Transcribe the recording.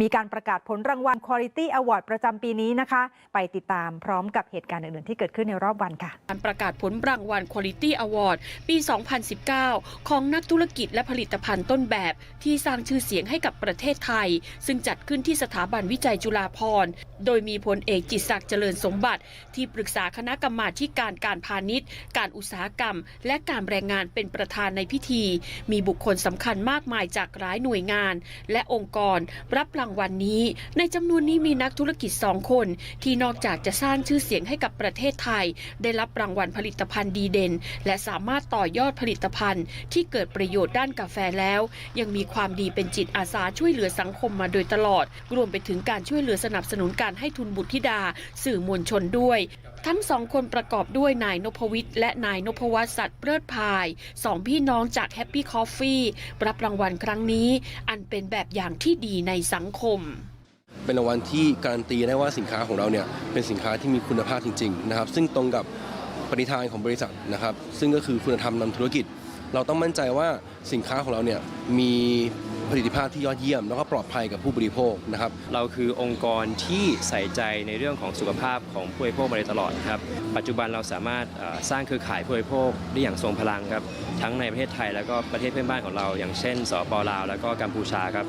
มีการประกาศผลรางวัล Quality Award ประจำปีนี้นะคะ ไปติดตามพร้อมกับเหตุการณ์อื่นๆที่เกิดขึ้นในรอบวันค่ะ การประกาศผลรางวัล Quality Award ปี 2019 ของนักธุรกิจและผลิตภัณฑ์ต้นแบบที่สร้างชื่อเสียงให้กับประเทศไทย ซึ่งจัดขึ้นที่สถาบันวิจัยจุฬาภรณ์ โดยมีพลเอกจิตรศักดิ์เจริญสมบัติ ที่ปรึกษาคณะกรรมาการการพาณิชย์ การอุตสาหกรรม และการแรงงานเป็นประธานในพิธี มีบุคคลสำคัญมากมายจากหลายหน่วยงาน และองค์กรรับรางางวัลนี้ ในจำนวนนี้มีนักธุรกิจสองคน ที่นอกจากจะสร้างชื่อเสียงให้กับประเทศไทย ได้รับรางวัลผลิตภัณฑ์ดีเด่น และสามารถต่อยอดผลิตภัณฑ์ ที่เกิดประโยชน์ด้านกาแฟแล้ว ยังมีความดีเป็นจิตอาสาช่วยเหลือสังคมมาโดยตลอด รวมไปถึงการช่วยเหลือสนับสนุนการให้ทุนบุตรธิดา สื่อมวลชนด้วย ทั้งสองคนประกอบด้วยนายนพวิทย์และนายนพวัฒน์สัตว์เลิศพายสองพี่น้องจากแฮปปี้คอฟฟี่รับรางวัลครั้งนี้ อันเป็นแบบอย่างที่ดีในสังคมเป็นรางวัลที่การันตีได้ว่าสินค้าของเราเนี่ยเป็นสินค้าที่มีคุณภาพจริงๆนะครับซึ่งตรงกับปณิธานของบริษัทนะครับซึ่งก็คือคุณธรรมนำธุรกิจ เราต้องมั่นใจว่าสินค้าของเราเนี่ยมี ผลิตภาพที่ยอดเยี่ยม แล้วก็ปลอดภัยกับผู้บริโภคนะครับ เราคือองค์กรที่ใส่ใจในเรื่องของสุขภาพของผู้บริโภคมาโดยตลอดครับปัจจุบันเราสามารถสร้างเครือข่ายผู้บริโภคได้อย่างทรงพลังครับทั้งในประเทศไทยแล้วก็ประเทศเพื่อนบ้านของเรา อย่างเช่นสปลาว แล้วก็กัมพูชาครับ